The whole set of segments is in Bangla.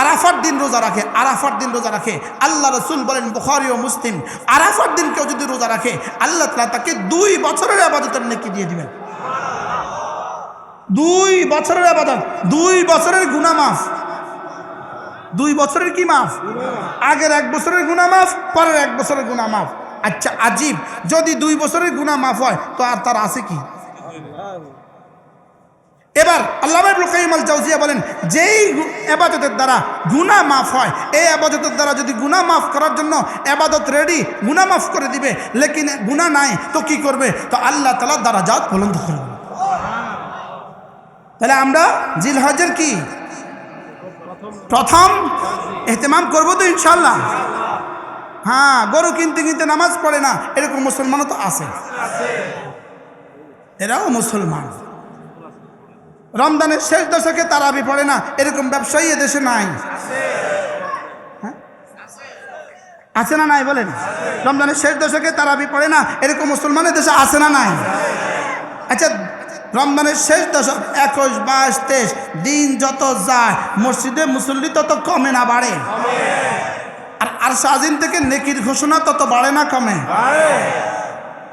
আরাফার দিন রোজা রাখে, আরাফার দিন রোজা রাখে। আল্লাহ রসুল বলেন, বুখারি ও মুসলিম, আরাফার দিন কেউ যদি রোজা রাখে, আল্লাহ তালা তাকে দুই বছরের আবাদতের নেকি দিয়ে দিবেন। দুই বছরের আবাদত, দুই বছরের গুণা মাফ। দুই বছরের কি মাফ? আগের এক বছরের গুণা মাফ, পরের এক বছরের গুণা মাফ। আচ্ছা আজীব, যদি দুই বছরের গুণা মাফ হয়, তো আর তার আছে কি? এবার আল্লাহ কাইম আল জাউজিয়া বলেন, যেই আবাদতের দ্বারা গুনাহ মাফ হয়, এই আবাদতের দ্বারা যদি গুনাহ মাফ করার জন্য আবাদত রেডি গুনাহ মাফ করে দিবে, লেকিন গুনাহ নাই, তো কি করবে? তো আল্লাহ তালা দ্বারা জাত বুলন্দ করবে তাহলে আমরা জিলহজের কি? প্রথম এহতেমাম করব তো ইনশাল্লাহ হ্যাঁ গরু কিনতে কিনতে নামাজ পড়ে না, এরকম মুসলমানও তো আছে। এরাও মুসলমান। রমজানের শেষ দশকে তারাবি পড়ে না এরকম ব্যবসায়ী এদেশে নাই। হ্যাঁ? আছে না নাই বলেন? রমজানের শেষ দশকে তারাবি পড়ে না এরকম মুসলমান দেশে আছে না নাই? আচ্ছা রমজানের শেষ দশক একুশ বাইশ তেইশ দিন যত যায় মসজিদে মুসল্লি তত কমে না বাড়ে। আর আর সাজিন থেকে নেকির ঘোষণা তত বাড়ে না কমে।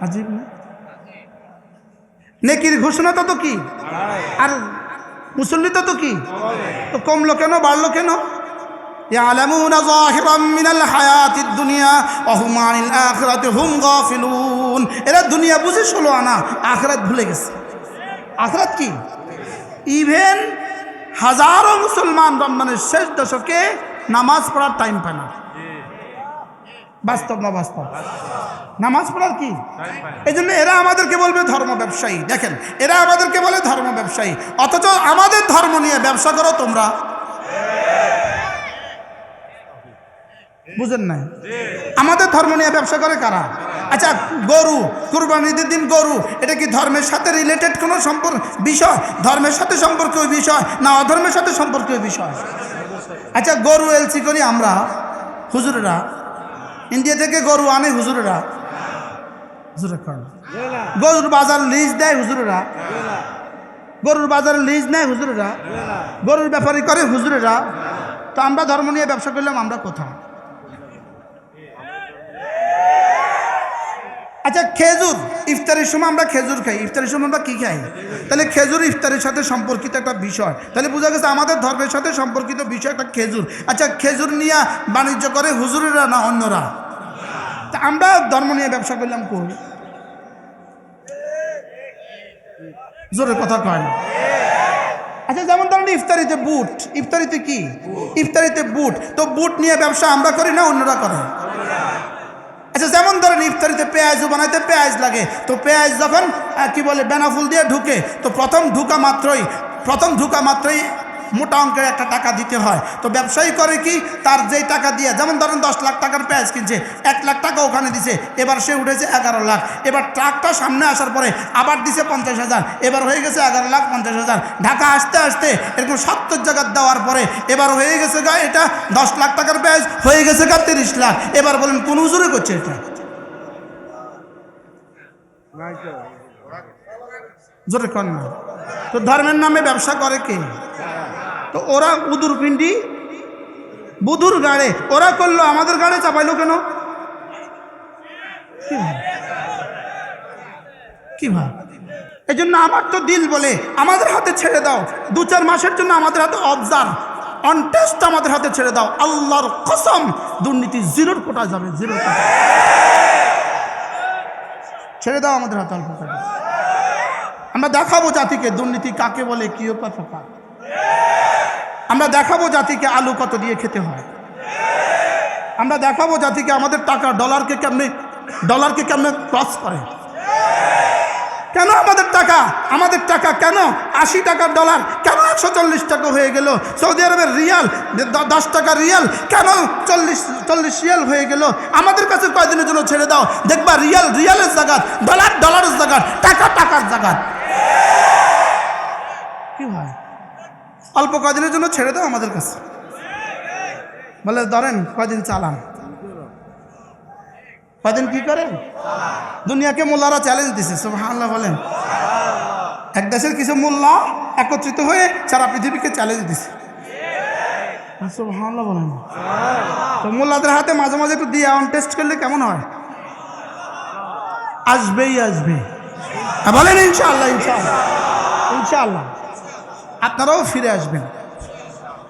আজিব না? নেকির ঘোষণা তত কি আর মুসল্লি তত কি তো কমলো কেন বাড়লো কেন يعلمون ظاهرا من الحياة الدنيا وهم عن الآخرة هم غافلون এরা দুনিয়া বুঝে ষোলো আনা আখরাত ভুলে গেছে আখরাত কি ইভেন হাজারো মুসলমান রমজানের শেষ দশকে নামাজ পড়ার টাইম পায় না বাস্তব না বাস্তব? নামাজ পড়ার কি? এই জন্য এরা আমাদেরকে বলবে ধর্ম ব্যবসায়ী। দেখেন, এরা আমাদেরকে বলে ধর্ম ব্যবসায়ী। অথচ আমাদের ধর্ম নিয়ে ব্যবসা করো তোমরা। বুঝেন নাই? আমাদের ধর্ম নিয়ে ব্যবসা করে কারা? আচ্ছা গরু কুরবানিদের দিন গরু, এটা কি ধর্মের সাথে রিলেটেড কোনো সম্পর্ক, বিষয়? ধর্মের সাথে সম্পর্কীয় বিষয় না অধর্মের সাথে সম্পর্কীয় বিষয়? আচ্ছা গরু, এলসি করি আমরা। হুজুরেরা ইন্ডিয়া থেকে গরু আনে হুজুরেরা। গরুর বাজার লিজ দেয় হুজুরেরা। গরুর বাজারে লিজ নেয় হুজুরেরা। গরুর ব্যাপারী করে হুজুরেরা। তো আমরা ধর্ম নিয়ে ব্যবসা করলাম, আমরা কোথাও? আচ্ছা খেজুর, ইফতারের সময় আমরা খেজুর খাই। ইফতারের সময় আমরা কী খাই? তাহলে খেজুর ইফতারের সাথে সম্পর্কিত একটা বিষয়। তাহলে বোঝা গেছে আমাদের ধর্মের সাথে সম্পর্কিত বিষয় একটা খেজুর। আচ্ছা খেজুর নিয়ে বাণিজ্য করে হুজুরেরা না অন্যরা? তা আমরা ধর্ম নিয়ে ব্যবসা করলাম কই? জোরে কথা কয় না। আচ্ছা যেমন ধরেন ইফতারিতে বুট, ইফতারিতে কি? ইফতারিতে বুট, তো বুট নিয়ে ব্যবসা আমরা করি না অন্যরা করে? আচ্ছা যেমন ধরেন ইফতারিতে পেঁয়াজও বানাইতে পেঁয়াজ লাগে, তো পেঁয়াজ যখন কি বলে, বেনাফুল দিয়ে ঢুকে, তো প্রথম ঢুকা মাত্রই, প্রথম ঢুকা মাত্রই মোটা অঙ্কের একটা টাকা দিতে হয়। তো ব্যবসায়ী করে কি? তার যেই টাকা দিয়ে, যেমন ধরেন দশ লাখ টাকার পেঁয়াজ কিনছে, এক লাখ টাকা ওখানে দিছে, এবার সে উঠেছে এগারো লাখ। এবার ট্রাকটা সামনে আসার পরে আবার দিছে পঞ্চাশ হাজার, এবার হয়ে গেছে এগারো লাখ পঞ্চাশ হাজার। ঢাকা আসতে আসতে এরকম সত্তর জায়গা দেওয়ার পরে এবার হয়ে গেছে গা এটা দশ লাখ টাকার পেঁয়াজ, হয়ে গেছে গা তিরিশ লাখ। এবার বলেন কোন হুজুরে করছে এটা? জোরে কর তো ধর্মের নামে ব্যবসা করে কে? তো ওরা উদুর পিন্ডি বুধুর গাড়ে। ওরা করল, আমাদের গাড়ে চাপাইলো কেন? কি ভাব? এই জন্য আমার তো দিল বলে, আমাদের হাতে ছেড়ে দাও। দু চার মাসের জন্য আমাদের হাতে অবজার্ভ অন টেস্ট আমাদের হাতে ছেড়ে দাও। আল্লাহর কসম, দুর্নীতি জিরোর কোটা যাবে কোটা ছেড়ে দাও আমাদের হাতে অল্প আমরা দেখাবো জাতিকে দুর্নীতি কাকে বলে কি কথা কার আমরা দেখাবো জাতিকে আলু কত দিয়ে খেতে হয়। আমরা দেখাবো জাতিকে আমাদের টাকা ডলারকে কেমনে ডলারকে কেমনে ক্রস করে। কেন আমাদের টাকা? আমাদের টাকা কেন? আশি টাকার ডলার কেন একশো চল্লিশ টাকা হয়ে গেল? সৌদি আরবের রিয়াল দশ টাকা রিয়াল কেন চল্লিশ চল্লিশ রিয়াল হয়ে গেল? আমাদের কাছে কয়দিনের জন্য ছেড়ে দাও। দেখবা রিয়াল, রিয়ালের জায়গাত ডলার, ডলারের জায়গাত টাকা, টাকার জায়গাত কি হয় অল্প কদিনের জন্য ছেড়ে দাও আমাদের কাছে। বলে, ধরেন কদিন চালান? কদিন কি করেন? দুনিয়াকে মোল্লারা চ্যালেঞ্জ দিছে, সুবহানাল্লাহ বলেন। এক দেশের কিছু মোল্লা একত্রিত হয়ে সারা পৃথিবীকে চ্যালেঞ্জ দিছে। ভালো বলেন। তো মোল্লাদের হাতে মাঝে মাঝে একটু দিয়ে অন টেস্ট করলে কেমন হয়? আসবেই, আসবে। বলেন, ইনশাআল্লাহ ইনশাআল্লাহ ইনশাআল্লাহ। আপনারাও ফিরে আসবেন।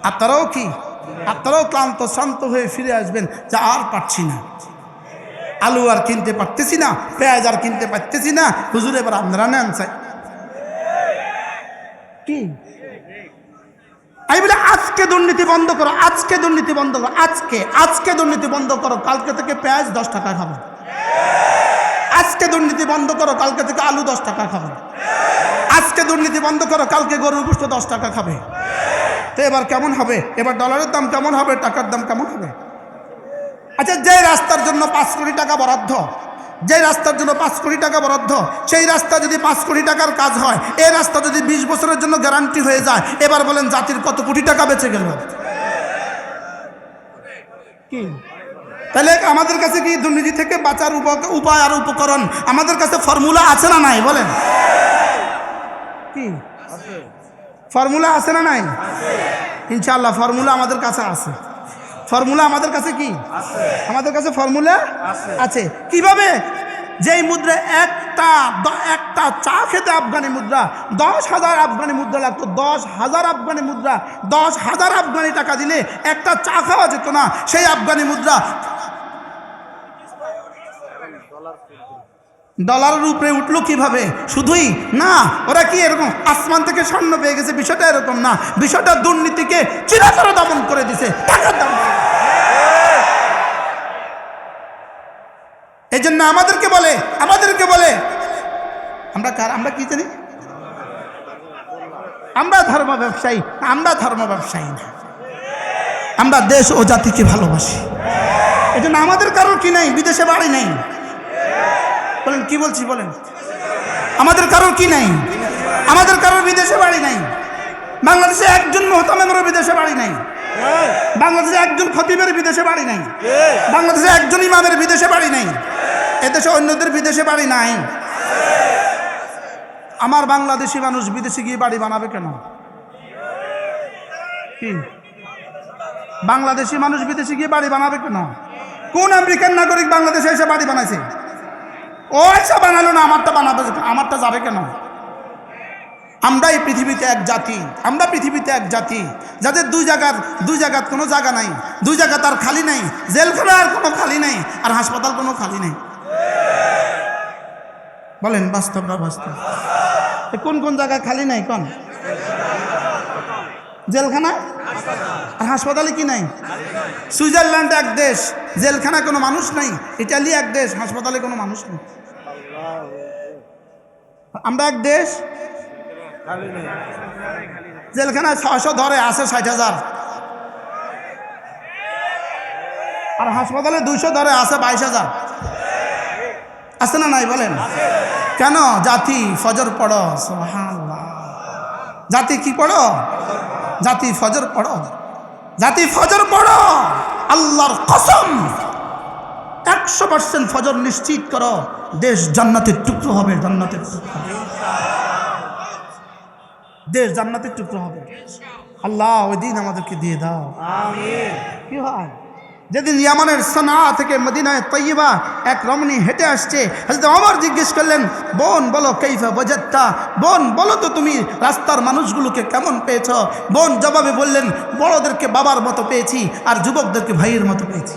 আপনারাও কি? আপনারাও ক্লান্ত, শান্ত হয়ে ফিরে আসবেন যা আর পারছি না। আলু আর কিনতে পারতেছি না, পেঁয়াজ আর কিনতে পারতেছি না। হুজুর, এবার আপনারা নেন চাই। কি? আমি বলে, আজকে দুর্নীতি বন্ধ করো, আজকে দুর্নীতি বন্ধ করো, আজকে আজকে দুর্নীতি বন্ধ করো, কালকে থেকে পেঁয়াজ দশ টাকা খাব আজকে দুর্নীতি বন্ধ করো, কালকে থেকে আলু দশ টাকা খাবে। আজকে দুর্নীতি বন্ধ করো, কালকে গরুর গোষ্ঠ দশ টাকা খাবে। তো এবার কেমন হবে? এবার ডলারের দাম কেমন হবে? টাকার দাম কেমন হবে? আচ্ছা যে রাস্তার জন্য পাঁচ কোটি টাকা বরাদ্দ, যে রাস্তার জন্য পাঁচ কোটি টাকা বরাদ্দ, সেই রাস্তা যদি পাঁচ কোটি টাকার কাজ হয় এই রাস্তা যদি বিশ বছরের জন্য গ্যারান্টি হয়ে যায়, এবার বলেন জাতির কত কোটি টাকা বেঁচে গেল? কি? তাহলে আমাদের কাছে কি দুর্নীতি থেকে বাঁচার উপ- উপায় আর উপকরণ? আমাদের কাছে ফর্মুলা আছে না নাই? বলেন। কি? ফর্মুলা আছে না নাই? ইনশাল্লাহ ফর্মুলা আমাদের কাছে আছে। ফর্মুলা আমাদের কাছে কি? আমাদের কাছে ফর্মুলা আছে। কীভাবে? যেই মুদ্রা একটা একটা চা খেতে আফগানি মুদ্রা, দশ হাজার আফগানি মুদ্রা লাগতো, দশ হাজার আফগানি মুদ্রা, দশ হাজার আফগানি টাকা দিলে একটা চা খাওয়া যেত না, সেই আফগানি মুদ্রা ডলারের উপরে উঠল কীভাবে? শুধুই? না, ওরা কি এরকম আসমান থেকে স্বর্ণ পেয়ে গেছে? বিষয়টা এরকম না। বিষয়টা দুর্নীতিকে চিরাচর দমন করে দিছে। টাকার দাম এই জন্য আমাদেরকে বলে আমাদেরকে বলে। আমরা কার আমরা কি জানি? আমরা ধর্ম ব্যবসায়ী আমরা ধর্ম ব্যবসায়ী না। আমরা দেশ ও জাতিকে ভালোবাসি। এই জন্য আমাদের কারোর কি নাই? বিদেশে বাড়ি নেই। বলেন কি বলছি বলেন? আমাদের কারোর কি নাই? আমাদের কারোর বিদেশে বাড়ি নাই। বাংলাদেশে একজন মোহতামেমেরও বিদেশে বাড়ি নাই। বাংলাদেশে একজন খতিবের বিদেশে বাড়ি নাই। বাংলাদেশে একজন ইমামের বিদেশে বাড়ি নাই। এদেশে অন্যদের বিদেশে বাড়ি নাই। আমার বাংলাদেশি মানুষ বিদেশে গিয়ে বাড়ি বানাবে কেন? কি? বাংলাদেশি মানুষ বিদেশে গিয়ে বাড়ি বানাবে কেন? কোন আমেরিকান নাগরিক বাংলাদেশে এসে বাড়ি বানাইছে? ও এসে বানালো না, আমারটা বানাবে আমারটা যাবে কেন? আমরা এই পৃথিবীতে এক জাতি, আমরা পৃথিবীতে এক জাতি, যাদের দুই জায়গার দুই জায়গার কোনো জায়গা নাই, দুই জায়গা তার খালি নাই জেলখানা আর কোনো খালি নাই, আর হাসপাতাল কোনো খালি নেই। বলেন, বাস্তব না বাস্তব? কোন কোন জায়গায় খালি নাই, কোন? জেলখানা? আর হাসপাতালে কি নাই? সুইজারল্যান্ড এক দেশ, জেলখানা কোনো মানুষ নাই, ইটালি এক দেশ, হাসপাতালে কোনো মানুষ নেই। আমরা এক দেশ? জেলখানায় ছয়শো ধরে, আছে ষাট হাজার। আর হাসপাতালে দুইশো ধরে, আছে বাইশ হাজার। আছে না নাই, বলেন? কেন? জাতি ফজর পড়ো জাতি কি পড়ো? জাতি ফজর পড়ো। জাতি ফজর পড়ো। আল্লাহর কসম। একশো পার্সেন্ট ফজর নিশ্চিত করো দেশ জান্নাতের টুকরো হবে জান্নাতের টুকরো। দেশ জান্নাতের টুকরো হবে। আল্লাহ ওই দিন আমাদেরকে দিয়ে দাও। কি হয়? যেদিন ইয়ামানের সানা থেকে মদিনায় তৈবা এক রমণী হেঁটে আসছে হজরত অমর জিজ্ঞেস করলেন, বোন বলো কৈফা বজাত্তা বোন বলো তো তুমি, রাস্তার মানুষগুলোকে কেমন পেয়েছ? বোন জবাবে বললেন, বড়দেরকে বাবার মতো পেয়েছি আর যুবকদেরকে ভাইয়ের মতো পেয়েছি।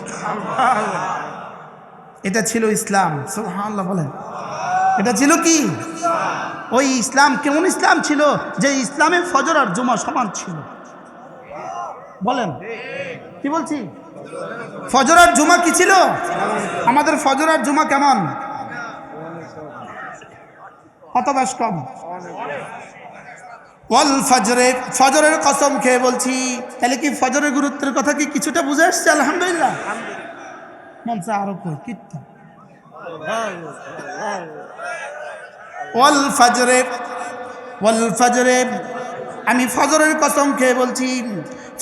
এটা ছিল ইসলাম, সুবহানাল্লাহ বলেন। এটা ছিল কি? ওই ইসলাম কেমন ইসলাম ছিল? যে ইসলামে ফজর আর জুমা সমান ছিল। বলেন, কি বলছি? ফজর আর জুমা কি ছিল? আমাদের ফজর আর জুমা কেমন? কত ফজরে, ফজরের কসম খেয়ে বলছি, তাহলে কি ফজরের গুরুত্বের কথা কি কিছুটা বুঝে আসছে? আলহামদুলিল্লাহ। মনসা আরও কই, কীর্তন। ফজরে, ওয়াল ফজরে, আমি ফজরের কসম খেয়ে বলছি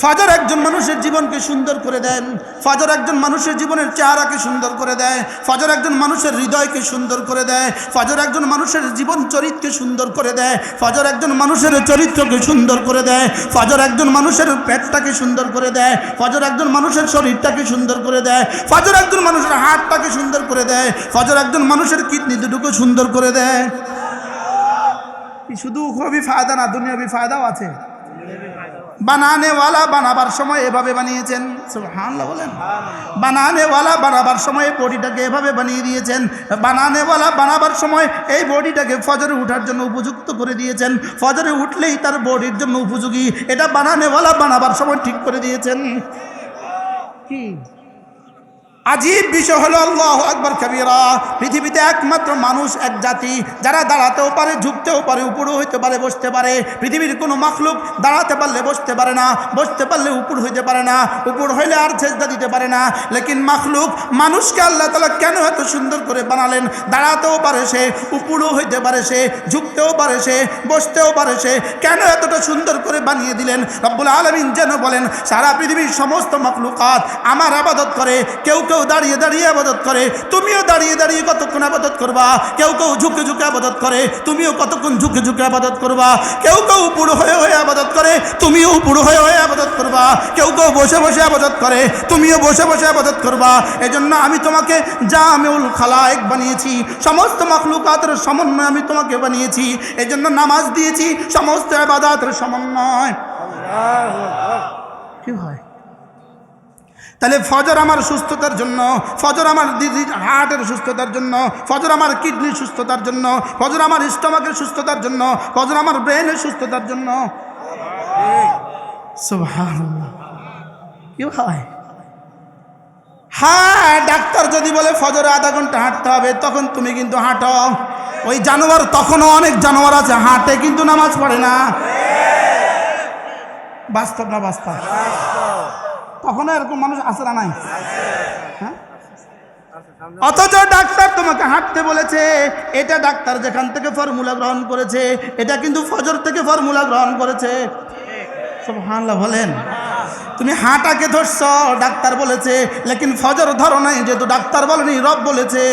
ফাজর একজন মানুষের জীবনকে সুন্দর করে দেন, ফাজর একজন মানুষের জীবনের চেহারাকে সুন্দর করে দেয়, ফাজর একজন মানুষের হৃদয়কে সুন্দর করে দেয়, ফাজর একজন মানুষের জীবন চরিত্রকে সুন্দর করে দেয়, ফাজর একজন মানুষের চরিত্রকে সুন্দর করে দেয়, ফাজর একজন মানুষের পেটটাকে সুন্দর করে দেয়, ফাজর একজন মানুষের শরীরটাকে সুন্দর করে দেয়, ফাজর একজন মানুষের হাতটাকে সুন্দর করে দেয়, ফাজর একজন মানুষের কিডনি দুটোকে সুন্দর করে দেয়। শুধু খুবই ফায়দা না, দুনিয়াবি ফায়দাও আছে। বানানেওয়ালা বানাবার সময় এভাবে বানিয়েছেন। সুবহানাল্লাহ বলেন। বানানেওয়ালা বানাবার সময় বডিটাকে এভাবে বানিয়ে দিয়েছেন। বানানেওয়ালা বানাবার সময় এই বডিটাকে ফজরে উঠার জন্য উপযুক্ত করে দিয়েছেন। ফজরে উঠলেই তার বডির জন্য উপযোগী। এটা বানানেওয়ালা বানাবার সময় ঠিক করে দিয়েছেন। কি? আজীব বিষয় হলো আল্লাহ আকবর কবিরা, পৃথিবীতে একমাত্র মানুষ, এক জাতি, যারা দাঁড়াতেও পারে, ঝুঁকতেও পারে উপরও হইতে পারে, বসতে পারে। পৃথিবীর কোনো মাখলুক দাঁড়াতে পারলে বসতে পারে না, বসতে পারলে উপর হইতে পারে না, উপর হইলে আর চেষ্টা দিতে পারে না। লেকিন মাখলুক মানুষকে আল্লাহ তালা কেন এত সুন্দর করে বানালেন? দাঁড়াতেও পারে সে, উপরও হইতে পারে সে, ঝুঁকতেও পারে সে, বসতেও পারে সে। কেন এতটা সুন্দর করে বানিয়ে দিলেন? রব্বুল আলমিন যেন বলেন, সারা পৃথিবীর সমস্ত মাখলুকাত আমার আবাদত করে, কেউ কেউ দাঁড়িয়ে দাঁড়িয়ে আবাদত করে তুমিও দাঁড়িয়ে দাঁড়িয়ে কতক্ষণ আবাদত করবা? কেউ কেউ ঝুঁকে ঝুঁকে আবাদত করে তুমিও কতক্ষণ ঝুঁকে ঝুঁকে আবাদত করবা? কেউ কেউ পুরো হয়ে হয়ে আবাদত করে তুমিও পুরো হয়ে হয়ে আবাদত করবা। কেউ কেউ বসে বসে আবাদত করে তুমিও বসে বসে আবাদত করবা। এজন্য আমি তোমাকে জামেউল খালায়েক বানিয়েছি সমস্ত মাখলুকাতের সমন্বয় আমি তোমাকে বানিয়েছি। এজন্য নামাজ দিয়েছি সমস্ত আবাদাতের সমন্বয়। কি হয়? তাহলে ফজর আমার সুস্থতার জন্য, ফজর আমার হার্টের সুস্থতার জন্য, ফজর আমার কিডনির সুস্থতার জন্য, ফজর আমার স্টমাকের সুস্থতার জন্য, ফজর আমার ব্রেনের সুস্থতার জন্য। কি হয়? হ্যাঁ ডাক্তার যদি বলে ফজরে আধা ঘণ্টা হাঁটতে হবে, তখন তুমি কিন্তু হাঁটো। ওই জানোয়ার তখনও অনেক জানোয়ার আছে, হাঁটে কিন্তু নামাজ পড়ে না। বাস্তব না বাস্তব? তখনও এরকম মানুষ আসে না নাই? হ্যাঁ? অথচ ডাক্তার তোমাকে হাঁটতে বলেছে এটা ডাক্তার যেখান থেকে ফর্মুলা গ্রহণ করেছে এটা কিন্তু ফজর থেকে ফর্মুলা গ্রহণ করেছে। সব হানলা বলেন। তুমি হাঁটাকে ধরছ ডাক্তার বলেছে লেকিন ফজর ধরো নাই যেহেতু ডাক্তার বলেনি রব বলেছে।